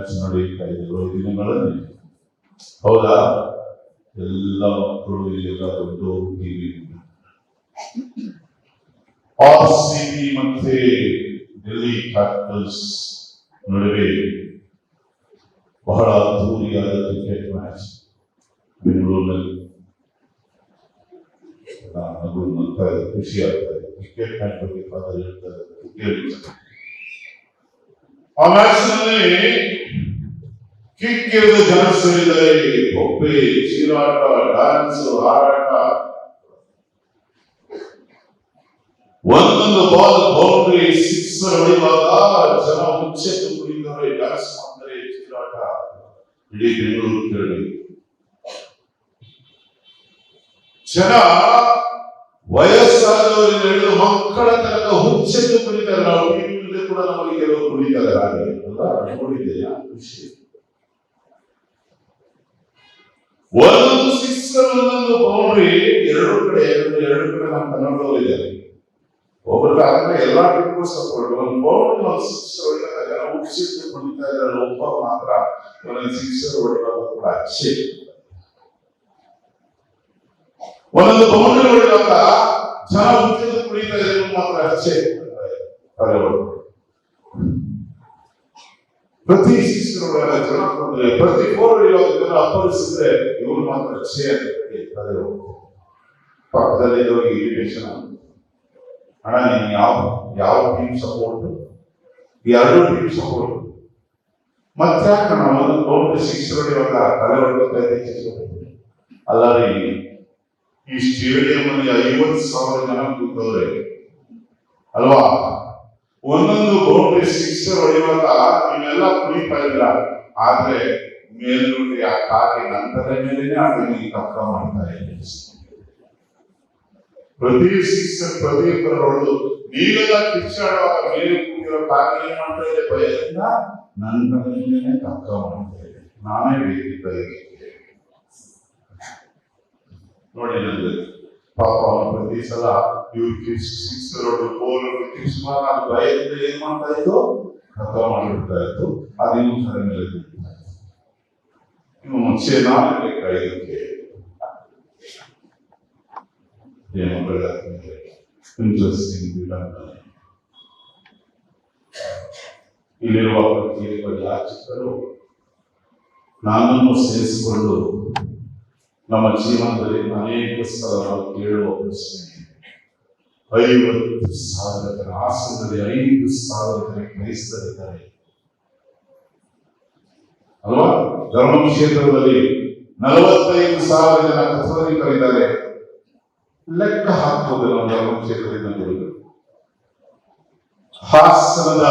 Match ನಡೀತಾ ಇದೆ ಏಳು ದಿನಗಳಲ್ಲಿ ಹೌದಾ ಎಲ್ಲ ಮಕ್ಕಳು ಇಲ್ಲೆಲ್ಲ ದೊಡ್ಡವರು ಟಿವಿ ಆರ್ ಸಿ ಬಿ ಮತ್ತೆ ಡೆಲ್ಲಿ ಕ್ಯಾಪಿಟಲ್ಸ್ ನಡುವೆ ಬಹಳ ಅದ್ದೂರಿಯಾದ ಕ್ರಿಕೆಟ್ ಮ್ಯಾಚ್ ಬೆಂಗಳೂರಿನಲ್ಲಿ ನಗು ನಗ್ತಾ ಇದೆ ಖುಷಿ ಆಗ್ತದೆ ಕ್ರಿಕೆಟ್ ಮ್ಯಾಚ್ ಬಗ್ಗೆ ಫಾದರ್ ಹೇಳ್ತಾರೆ ಕ್ರಿಕೆಟ್ ಆ ಮ್ಯಾಚ್ನಲ್ಲಿ ಕಿಕ್ ಇರುವ ಜನ ಸೇರಿದ್ದಾರೆ ಬೊಬ್ಬೆ ಚೀರಾಟ, ಡ್ಯಾನ್ಸ್, ಹಾರಾಟ. ಒಂದೊಂದು ಬಾಲ್ ಬೌಂಡ್ರಿ ಸಿಕ್ಸ್ ಹೊಡೆಯುವಾಗ ಜನ ಮುಂಚೆ ಕುಡಿತಾರೆ ಡ್ಯಾನ್ಸ್ ಮಾಡ್ತಾರೆ, ಚೀರಾಟ. ಇಡೀ ಬೆಂಗಳೂರು ಕೇಳಿ. ಜನ ವಯಸ್ಸಾದವರಿಂದ ಹಿಡಿದು ಮಕ್ಕಳ ತನಕ ಹುಚ್ಚೆತ್ತು ಕುಡಿತಾರೆ ನಾವು ಕೂಡ ನಮಗೆ ಕೆಲವರು ಕುಡಿತಾರೆ ಹಾಗೆ ಅಲ್ವಾ? ನೋಡಿದ್ದೀಯಾ ಖುಷಿ ಒಂದೊಂದು ಎರಡು ಕಡೆ, ಎರಡು ಎರಡು ಕಡೆ ನಮ್ಮ ಕನ್ನಡದವರಿದ್ದಾರೆ ಒಬ್ಬರು ಆದ್ರೆ ಎಲ್ಲಾ ಟೀಮ್ಗೂ ಸಪೋರ್ಟ್ ಒಂದು ಬೌಂಡ್ರಿ ಒಂದು ಸಿಕ್ಸರ್ ಹೊಡೆದಾಗ ಜನ ಇದ್ದಾರೆ ಒಬ್ಬ ಮಾತ್ರ ಒಂದೊಂದು ಸಿಕ್ಸರ್ ಹೊಡೆಯುವಾಗ ಕೂಡ ಅಚ್ಚೆ ಒಂದೊಂದು ಬೌಂಡ್ರಿ ಹೊಡೆಯುವಾಗ ಜನ ಹುಟ್ಟಿದ್ದು ಕುಡಿತಾ ಇದ್ದಾರೆ ಮಾತ್ರ ಅಚ್ಚೆ ತಲೆ ಹೊಡೆದು. ಪ್ರತಿ ಬಂದ್ರೆ ಪ್ರತಿ ಫೋರ್ ಜನ ಅಪ್ಪಳಿಸಿದ್ರೆ ಇವರು ಮಾತ್ರ ಹೇಳಿ ತಲೆ. ಪಕ್ಕದಲ್ಲಿ ಇದ್ದವರಿಗೆ ಇರಿಟೇಷನ್ ಅಣ್ಣ, ನೀನು ಯಾವ ಯಾವ ಟೀಮ್ ಸಪೋರ್ಟ್ ಎರಡು ಟೀಮ್ ಸಪೋರ್ಟ್ ಮತ್ತೆ ನಾವು ಬೌಂಡ್ರಿ ಸಿಕ್ಸ್ ಹೊಡೆಯುವಾಗ ತಲೆ ಹೊಡೆಯುವಾಗ ಅಲ್ಲ ರೀ ಈ ಸ್ಟೇಡಿಯಂ ಅಲ್ಲಿ ಐವತ್ತು ಸಾವಿರ ಜನ ಕೂತವ್ರೆ. ಅಲ್ವಾ? ಒಂದೊಂದು ಬೌಂಡ್ರಿ ಸಿಕ್ಸ್ ಹೊಡೆಯುವಾಗ ನೀವೆಲ್ಲ ಕುಣಿತಾ ಇಲ್ಲ ಆದ್ರೆ ಮೇಲ್ಗಡೆ ಆ ಕಾಗೆ ನಂತರ ಮೇಲೇನೆ ಅದನ್ನ ಕಪ್ಪ ಮಾಡ್ತಾ ಇದೆ ಪ್ರತಿ ಸಿಕ್ಸರ್ ಪ್ರತಿ ಹೊಡೆದು ನೀವೆಲ್ಲ ಕಿಚ್ಚಾಡುವಾಗ ಮೇಲೆ ಕೂತಿರೋ ಕಾಗೆ ಏನ್ ಮಾಡ್ತಾ ಇದೆ? ಭಯದಿಂದ ನನ್ನ ಮೇಲೇನೆ ಕಪ್ಪ ಮಾಡ್ತಾ ಇದೆ. ನಾನೇ ಬೇಕಿದ್ದ ನೋಡಿ ನನಗೆ ಪಾಪ ಪ್ರತಿ ಸಲ ಇವ್ರು ಭಯದಿಂದ ಏನ್ ಮಾಡ್ತಾ ಇತ್ತು? ಅರ್ಥ ಮಾಡಿಬಿಡ್ತಾ ಇತ್ತು. ಅದಿನ್ನೂ ಸರಿ ಮೇಲೆ. ಇನ್ನು ಮುಂಚೆ ಇಲ್ಲಿರುವ ಪ್ರತಿಯೊಬ್ಬ ನನ್ನನ್ನು ಸೇರಿಸಿಕೊಂಡು ನಮ್ಮ ಜೀವನದಲ್ಲಿ ಅನೇಕ ಸಲ ನಾವು ಕೇಳುವ ಪ್ರಶ್ನೆ ಐವತ್ತು ಸಾವಿರ ಜನ ಹಾಸನದಲ್ಲಿ ಐದು ಸಾವಿರ ಜನ ಕ್ರೈಸ್ತರಿದ್ದಾರೆ. ಅಲ್ವಾ? ಧರ್ಮ ಕ್ಷೇತ್ರದಲ್ಲಿ ನಲವತ್ತೈದು ಸಾವಿರ ಜನ ಕಥೋಲಿಕರಿದ್ದಾರೆ. ಲೆಕ್ಕ ಹಾಕುವುದು ನಮ್ಮ ಧರ್ಮ ಕ್ಷೇತ್ರದಿಂದ ನೋಡಿದ್ರೆ. ಹಾಸನದ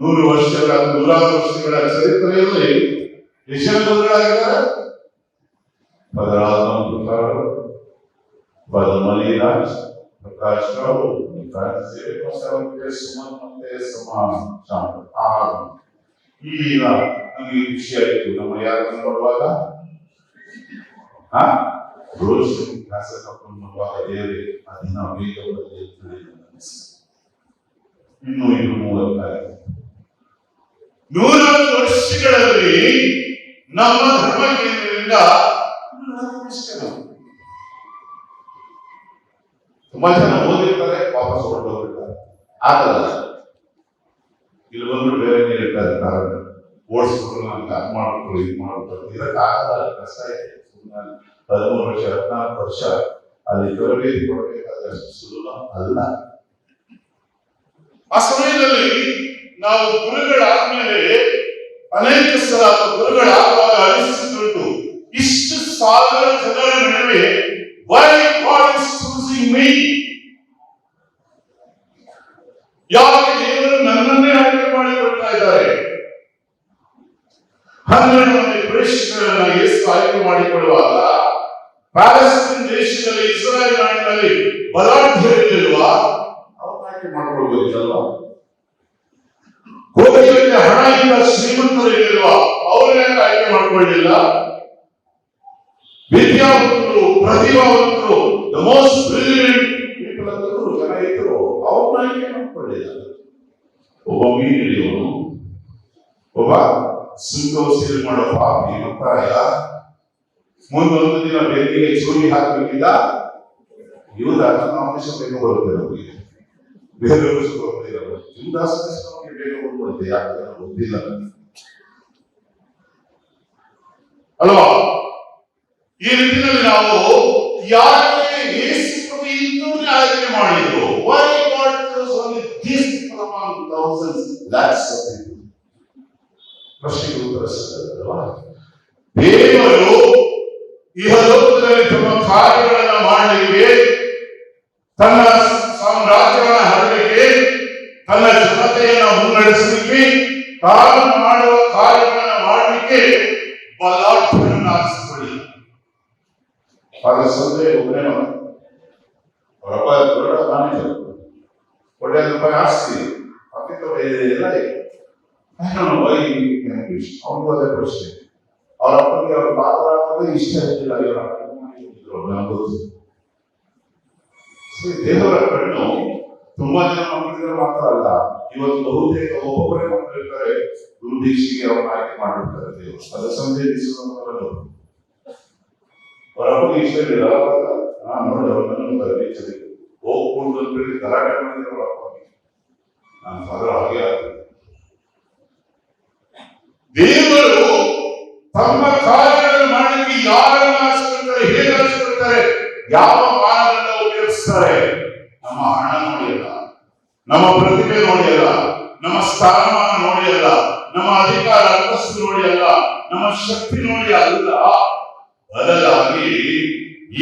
ನೂರು ವರ್ಷಗಳ, ನೂರಾರು ವರ್ಷಗಳ ಚರಿತ್ರೆಯಲ್ಲಿ ಎಷ್ಟು ಜನ ಗುರುಗಳಾಗಿದ್ದಾರೆ ಪದರಾಮ ಗುರುಗಳು ಬದಮಲಿ ರಾಜ್ ಪ್ರಕಾಶ್ ರಾವ್ ಕ್ರಾಂತಿ ಸೇವಕ ಸೇವಕರಿಗೆ ಸುಮನ್ ಮತ್ತೆ ಸಮಾನ ಶಾಂತ ಆರು ಈಗ ನಮಗೆ ಖುಷಿ ಆಯ್ತು ನಮ್ಮ ಯಾರನ್ನು ನೋಡುವಾಗ ಹಾ ರೋಷ್ ಕಾಸ ಕಪ್ಕೊಂಡು ನೋಡುವಾಗ ದೇವರೇ ಆ ದಿನ ವೇಗವಾಗಿ ಎದ್ದು ಇನ್ನು ಇದು ಮೂವತ್ತಾಯ್ತು ನೂರಾರು ವರ್ಷಗಳಲ್ಲಿ ನಮ್ಮ ಧರ್ಮ ಕೇಂದ್ರದಿಂದ ತುಂಬಾ ಜನ ಓದಿರ್ತಾರೆ, ವಾಪಸ್ ಹೊರಟೋಗಿರ್ತಾರೆ ಆಗಲ್ಲ ಇಲ್ಲಿ ಬಂದ್ರು ಬೇರೆ ಹೇಳ್ತಾರೆ ಕಾರಣ ಓಡಿಸ್ಬಿಟ್ರು ನಮ್ಗೆ ಅದು ಮಾಡ್ಬಿಟ್ರು ಇದು ಮಾಡ್ಬಿಟ್ರು ಇದಕ್ಕಾಗಲ್ಲ ಕಷ್ಟ ಇದೆ. ಹದಿಮೂರು ವರ್ಷ, ಹದಿನಾಲ್ಕು ವರ್ಷ ಅಲ್ಲಿ ತರಬೇತಿ ಕೊಡಬೇಕಾದ್ರೆ ಅಷ್ಟು ಸುಲಭ ಅಲ್ಲ. ಆ ಸಮಯದಲ್ಲಿ ನಾವು ಗುರುಗಳಾದ್ಮೇಲೆ ಅನೇಕ ಸಲ ಗುರುಗಳಾಗುವಾಗ ಅನಿಸುತ್ತುಂಟು ಇಷ್ಟು ಸಾವಿರ ಜನರ ನಡುವೆ ವೈ ಗಾಡ್ ಚೂಸಿಂಗ್ ಮೀ ಯಾಕೆ ದೇವರು ನನ್ನನ್ನೇ ಆಯ್ಕೆ ಮಾಡಿಕೊಳ್ತಾ ಇದ್ದಾರೆ? ಹನ್ನೆರಡು ಮಂದಿ ಪುರುಷರನ್ನ ಯೇಸು ಆಯ್ಕೆ ಮಾಡಿಕೊಳ್ಳುವಾಗ ಪ್ಯಾಲೆಸ್ಟೈನ್ ದೇಶದಲ್ಲಿ ಇಸ್ರಾಯೇಲ್ ನಾಡಿನಲ್ಲಿ ಬಲಾಢ್ಯರಿಲ್ವಾ ಅವ್ರನ್ನ ಆಯ್ಕೆ ಮಾಡ್ಕೊಳ್ಬೋದಿಲ್ಲಲ್ವಾ ಕೋಟಿಗಟ್ಟಲೆ ಹಣ ಇಲ್ಲ ಶ್ರೀಮಂತರು ಇಲ್ವಾ ಅವ್ರನ್ನ ಆಯ್ಕೆ ಮಾಡ್ಕೊಳ್ಳಿಲ್ಲ? ವಿದ್ಯಾವಂತರು, ಪ್ರತಿಭಾವಂತರು ದ ಮೋಸ್ಟ್ ಬ್ರಿಲಿಯಂಟ್ ಪೀಪಲ್ ಅಂತಂದ್ರು ಜನ ಇದ್ರು. ಅವ್ರನ್ನ ಮಾಡ್ಕೊಳ್ಳಿಲ್ಲ ಒಬ್ಬ ಮೀನ್ ಒಬ್ಬ ಸುಂಕ ವಸೂಲಿ ಮಾಡೋ ಪಾಪಿ ಒತ್ತಾಯ ಮುಂದೊಂದು ದಿನ ಬೆಂಕಿಗೆ ಚೂರಿ ಹಾಕಬೇಕಿಲ್ಲ. ಯುವದಾಸ ನಾಮಿನೇಷ ಬೇಗ ಬರುತ್ತೆ ನಮಗೆ ಬೇರೆ ಬರೋದಿಲ್ಲ ಯುವದಾಸ ನಮಗೆ ಬೇಗ ಬಂದ್ಬಿಡುತ್ತೆ ಯಾಕೆ ಗೊತ್ತಿಲ್ಲ. ಅಲ್ವಾ? ಈ ನಿಟ್ಟಿನಲ್ಲಿ ನಾವು ಯಾಕೆ ಯೇಸು ಪ್ರಭು ಇಂಥವ್ರನ್ನೇ ಆಯ್ಕೆ ಮಾಡಿದ್ರು? Why God chose only this among thousands lakhs of people ಪ್ರಶ್ನೆಗೆ ಉತ್ತರ ತಮ್ಮ ಮಾಡಲಿಕ್ಕೆ, ತನ್ನ ಸಾಮ್ರಾಜ್ಯವನ್ನು ಹರಡಲಿಕ್ಕೆ, ತನ್ನ ಜನತೆಯನ್ನು ಮುನ್ನಡೆಸಲಿಕ್ಕೆ, ತಾನು ಒಳ್ಳೆ ರೂಪಾಯಿ ಆಸ್ತಿ ಅತ್ಯಂತ ಎಲ್ಲ ಇದೆ ವೈ ಅವನಿಗೂ ಅದೇ ಪ್ರಶ್ನೆ ಅವ್ರ ಅಪ್ಪನಿಗೆ ಅವ್ರ ಪಾತ್ರ ಆಗೋದೇ ಇಷ್ಟ ಇರಲಿಲ್ಲ ಇವರ ನಂಬೋದು ಸೊ, ದೇವರ ಕಣ್ಣು ತುಂಬಾ ಜನ ಮಕ್ಕಳಿಗೆ ಮಾತ್ರ ಅಲ್ಲ ಇವತ್ತು ಬಹುತೇಕ ಒಬ್ಬೊಬ್ಬರೇ ಮಕ್ಕಳಿರ್ತಾರೆ ಗುರುದೀಕ್ಷಿಗೆ ಅವ್ರನ್ನ ಆಯ್ಕೆ ಮಾಡಿರ್ತಾರೆ ದೇವರು ಅದು ಸಂದೇಹಿಸುವ ಅವರ ಅಪ್ಪನಿಗೆ ಇಷ್ಟ ಇರಲಿಲ್ಲ ಅವಾಗ ನಾನು ನೋಡಿ ಅವ್ರನ್ನ ಬೀಚಲ್ಲಿ ಹೋಗ್ಕೊಂಡು ಅಂತ ಹೇಳಿ ಗಲಾಟೆ ಅಪ್ಪನಿಗೆ ನನ್ನ ಫಾದರ್ ಹಾಗೆ ಆಗ್ತದೆ. ದೇವರು ತಮ್ಮ ಕಾರ್ಯಗಳನ್ನು ಮಾಡಲಿಕ್ಕೆ ಯಾರನ್ನು ಆರಿಸ್ಕೊಳ್ತಾರೆ, ಹೇಗೆ ಆರಿಸ್ಕೊಳ್ತಾರೆ, ಯಾವ ಮಾನದಂಡ ಉಪಯೋಗಿಸ್ತಾರೆ, ನಮ್ಮ ಹಣ ನೋಡಿ ಅಲ್ಲ ನಮ್ಮ ಪ್ರತಿಭೆ ನೋಡಿ ಅಲ್ಲ ನಮ್ಮ ಸ್ಥಾನಮಾನ ನೋಡಿಲ್ಲ ನಮ್ಮ ಅಧಿಕಾರ ಅಂತಸ್ತು ನೋಡಿಲ್ಲ ನಮ್ಮ ಶಕ್ತಿ ನೋಡಿ ಅಲ್ಲ, ಬದಲಾಗಿ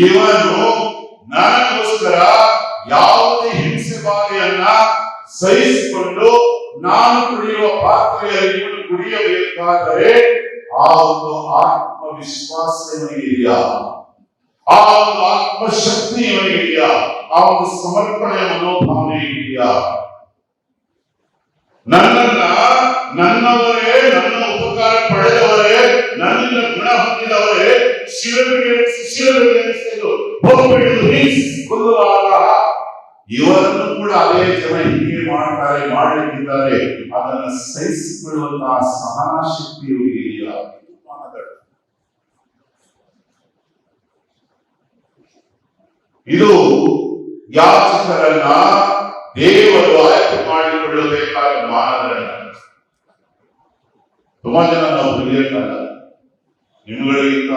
ಇವನು ನನಗೋಸ್ಕರ ಯಾವುದೇ ಹಿಂಸೆ ಬಾಧೆಯನ್ನ ಸಹಿಸಿಕೊಂಡು ನಾನು ಕುಡಿಯುವ ಪಾತ್ರೆಯಲ್ಲಿ ಕುಡಿಯಬೇಕಾದರೆ ಆ ಒಂದು ಆತ್ಮವಿಶ್ವಾಸ ಇವನಿಗಿದೆಯಾ ಆ ಒಂದು ಆತ್ಮಶಕ್ತಿ ಇವನಿಗಿದೆಯಾ ಆ ಒಂದು ಸಮರ್ಪಣೆಯ ಮನೋಭಾವನೆ ಇದೆಯಾ? ನನ್ನನ್ನ, ನನ್ನವರೇ, ನನ್ನ ಉಪಕಾರ ಪಡೆದವರೇ, ನನ್ನಿಂದ ಗುಣ ಹೊಂದಿದವರೇ ಶಿರಬಿಗೆ ಶಿರಬಿಗೆ ಹೋಗ್ಬಿಟ್ಟು ಕೊಲ್ಲುವಾಗ ಇವರನ್ನು ಕೂಡ ಅದೇ ಜನ ಹೀಗೆ ಮಾಡ್ತಾರೆ, ಮಾಡಲಿಕ್ಕಿದ್ದಾರೆ. ಅದನ್ನ ಸಹಿಸಿಕೊಳ್ಳುವಂತಹ ಸಹನಾಶಕ್ತಿ ಇವರಿಗೆ ಇಲ್ಲ ಇದು. ಯಾಚಕರನ್ನ ದೇವರು ಆಯ್ಕೆ ಮಾಡಿಕೊಳ್ಳಬೇಕಾದ ಮಾನದಂಡ. ತುಂಬಾ ಜನ ನಾವು ಬ್ರಿಲಿಯಂಟ್ ಅಲ್ಲ ನಿಮ್ಗಳಿಗಿಂತ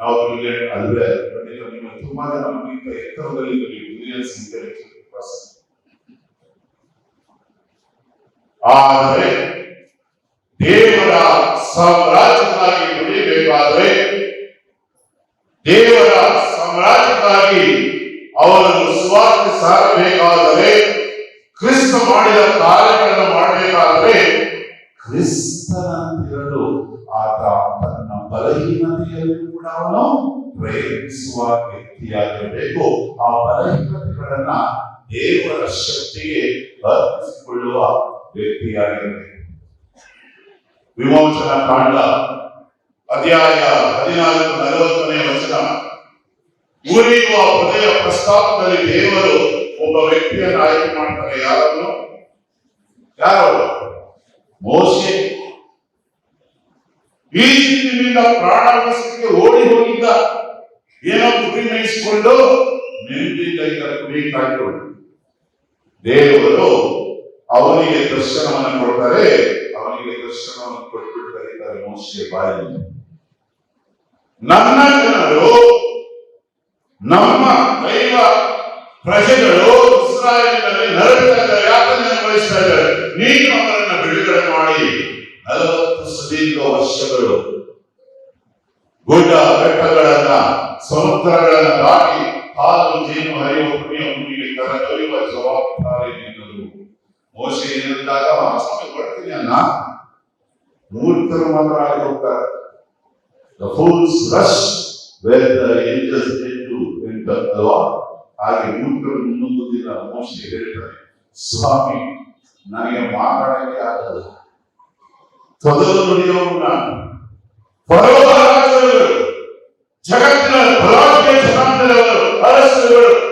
ನಾವು ಬ್ರಿಲಿಯಂಟ್ ಅಲ್ಲದೆ ತುಂಬಾ ಜನ ನಮಗಿಂತ ಎತ್ತರದಲ್ಲಿ ಬ್ರಿಲಿಯನ್ಸ್ ಪರ್ಸನ್ ಆದರೆ ದೇವರ ಸಾಮ್ರಾಜ್ಯಕ್ಕಾಗಿ ದುಡಿಯಬೇಕಾದ್ರೆ ದೇವರ ಸಾಮ್ರಾಜ್ಯಕ್ಕಾಗಿ ಅವರನ್ನು ಸ್ವಾರ್ಥ ಸಾರಬೇಕಾದರೆ ಕ್ರಿಸ್ತ ಮಾಡಿದ ಕಾರ್ಯಗಳನ್ನು ಮಾಡಬೇಕಾದರೆ ಕ್ರಿಸ್ತನಂತಿರಲು ಆತ ತನ್ನ ಬಲಹೀನತೆಯಲ್ಲಿ ಕೂಡ ಅವನು ಪ್ರಯತ್ನಿಸುವ ವ್ಯಕ್ತಿಯಾಗಿರಬೇಕು. ಆ ಬಲಹೀನತೆಗಳನ್ನ ದೇವರ ಶಕ್ತಿಗೆ ಅರ್ಪಿಸಿಕೊಳ್ಳುವ ವ್ಯಕ್ತಿಯಾಗಿರಬೇಕು. ವಿಮೋಚನಾ ಕಾಂಡ, ಅಧ್ಯಾಯ ಹದಿನಾಲ್ಕು ನಲವತ್ತನೇ ವಚನ. ಉರಿಯುವ ಹೃದಯ ಪ್ರಸ್ತಾಪದಲ್ಲಿ ದೇವರು ಒಬ್ಬ ವ್ಯಕ್ತಿಯನ್ನು ಆಯ್ಕೆ ಮಾಡ್ತಾರೆ. ಯಾರನ್ನು ಯಾರು ಮೋಶೆ. ಈಜಿಪ್ಟಿನಿಂದ ಪ್ರಾಣವಸಕ್ಕೆ ಓಡಿ ಹೋಗಿದ್ದ. ಏನೋ ಕುರಿ ಮೇಯಿಸಿಕೊಂಡು ನೆಮ್ಮದಿ ಕಾಯ್ಕೊಂಡು ದೇವರು ಅವನಿಗೆ ದರ್ಶನವನ್ನು ಕೊಡ್ತಾರೆ, ಅವನಿಗೆ ದರ್ಶನವನ್ನು ಕೊಟ್ಟು ಕರೀತಾರೆ ಮೋಶೆ ಬಾಯಿ ನನ್ನ ಜನರು, ನಮ್ಮ ದೈವ ಪ್ರಜೆಗಳು ಇಸ್ರಾಯೇಲಿನಲ್ಲಿ ನರಕ ಯಾತನೆಯನ್ನು ಅನುಭವಿಸ್ತಾ ಇದ್ದಾರೆ. ನೀನು ಅವರನ್ನು ಬಿಡುಗಡೆ ಮಾಡಿ. ನಲವತ್ತು ಸದೀರ್ಘ ವರ್ಷಗಳು, ಗುಡ್ಡ ಬೆಟ್ಟಗಳನ್ನ, ಸಮುದ್ರಗಳನ್ನ ದಾಟಿ ಹಾಲು ಜವಾಬ್ದಾರಿ ನಿನ್ನದು ಸ್ವಾಮಿ ಕೊಡ್ತೀನಿ ಅನ್ನ ಮೂರ್ತರು ಮಾತ್ರ ಹೋಗ್ತಾರೆ. ಹಾಗೆ ಮೂರ್ತರು ಇನ್ನೊಂದು ದಿನ ಮೋಶೆ ಹೇಳ್ತಾರೆ, ಸ್ವಾಮಿ, ನನಗೆ ಮಾತಾಡಕ್ಕೆ ಆಗಲ್ಲ. ತೊದಲು ನುಡಿಯೋರು ನಾನು. ಜಗತ್ತಿನ ಬಲಾಢ್ಯ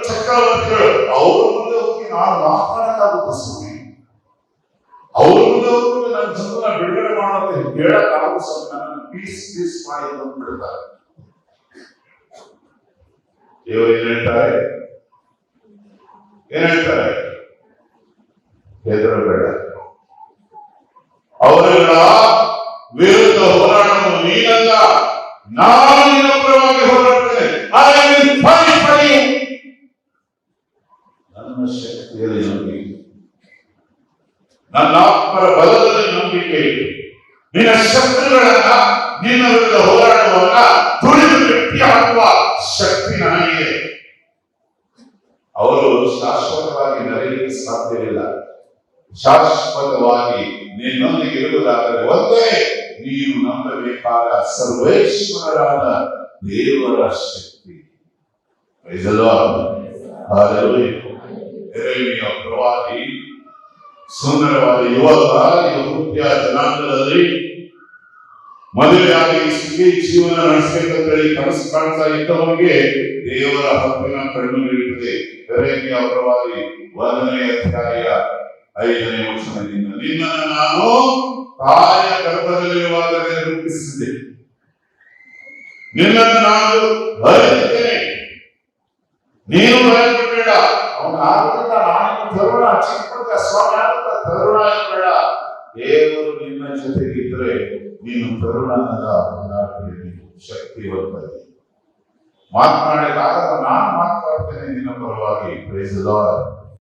ಚಕ್ರವರ್ತಿಗಳು ಅವ್ರ ಮುಂದೆ ಹೋಗಿ ನಾನು ಮಾತಾಡಕ್ಕಾಗುತ್ತೆ ಸ್ವಾಮಿ ಅವ್ರ ಮುಂದೆ ಹೋಗಿ ನನ್ನ ಜನರನ್ನ ಬಿಡುಗಡೆ ಮಾಡೋದು ಹೇಳಕ್ಕಾಗುತ್ತೆ ನನ್ನ ಪೀಸ್ ಪೀಸ್ ಮಾಡಿ ಬಂದ್ಬಿಡ್ತಾರೆ ದೇವರು ಏನ್ ಹೇಳ್ತಾರೆ ಏನ್ ಹೇಳ್ತಾರೆ ಹೆದರಬೇಡ ಅವರುಗಳ ವಿರುದ್ಧ ಹೋರಾಡಲು ನೀನಲ್ಲ ನಾನು ನಿನ್ನ ಪರವಾಗಿ ಹೋರಾಡ್ತೇನೆ I ಶಕ್ತಿಯಲ್ಲಿ ನಂಬಿಕೆ. ನನ್ನ ಆತ್ಮರ ಬಲದಲ್ಲಿ ನಂಬಿಕೆ. ನಿನ್ನ ಶತ್ರುಗಳನ್ನ ನಿನ್ನ ವಿರುದ್ಧ ಹೋರಾಡುವಾಗ ತುಳಿದು ಗಟ್ಟಿ ಹಾಕುವ ಶಕ್ತಿ ನನಗಿದೆ. ಅವರು ಶಾಶ್ವತವಾಗಿ ನಡೆಯಲಿಕ್ಕೆ ಸಾಧ್ಯವಿಲ್ಲ. ಶಾಶ್ವತವಾಗಿ ನಿನ್ನೊಂದಿಗೆ ಇರುವುದಾದರೆ ಒಂದೇ, ನೀನು ನಂಬಬೇಕಾದ ಸರ್ವೇಶ್ವರರಾದ ದೇವರ ಶಕ್ತಿ. ಯೆರೆಮೀಯ ಪ್ರವಾದಿ, ಸುಂದರವಾದ ಯುವಕ ಯುವತಿಯ ಜನಾಂಗದಲ್ಲಿ ಮದುವೆಯಾಗಿ ಸುಖಿ ಜೀವನ ನಡೆಸಬೇಕಂತೇಳಿ ಕನಸು ಕಾಣ್ತಾ ಇದ್ದವನಿಗೆ ದೇವರ ಹಕ್ಕಿನ ಕಣ್ಣು ನೀಡುತ್ತದೆ. ಯೆರೆಮೀಯ ಪ್ರವಾದಿ ಒಂದನೇ ಅಧ್ಯಾಯ ಐದನೇ ವರ್ಷದಿಂದ ನಿನ್ನನ್ನು ನಾನು ತಾಯ ಗರ್ಭದಲ್ಲಿರುವಾಗಲೇ ರೂಪಿಸಿದೆ ನಿನ್ನನ್ನು ನಾನು ಬರೆದಿದ್ದೇನೆ. ನೀನು ಭಯಪಡಬೇಡ ಆಗುತ್ತಿಲ್ಲ ನಾನು ತರುಣ ಚಿಕ್ಕ ಸ್ವಾಮಿ ಆಗುತ್ತ ತರುಣ ಬೇಡ ದೇವರು ನಿನ್ನ ಜೊತೆಗಿದ್ರೆ ನೀನು ತರುಣನದ ಶಕ್ತಿ ಶಕ್ತಿವಂತ ಮಾತನಾಡಿದಾಗ ನಾನು ಮಾತನಾಡ್ತೇನೆ, ನಿನ್ನ ಪರವಾಗಿ ಪ್ರೈಸ್ ಲಾರ್ಡ್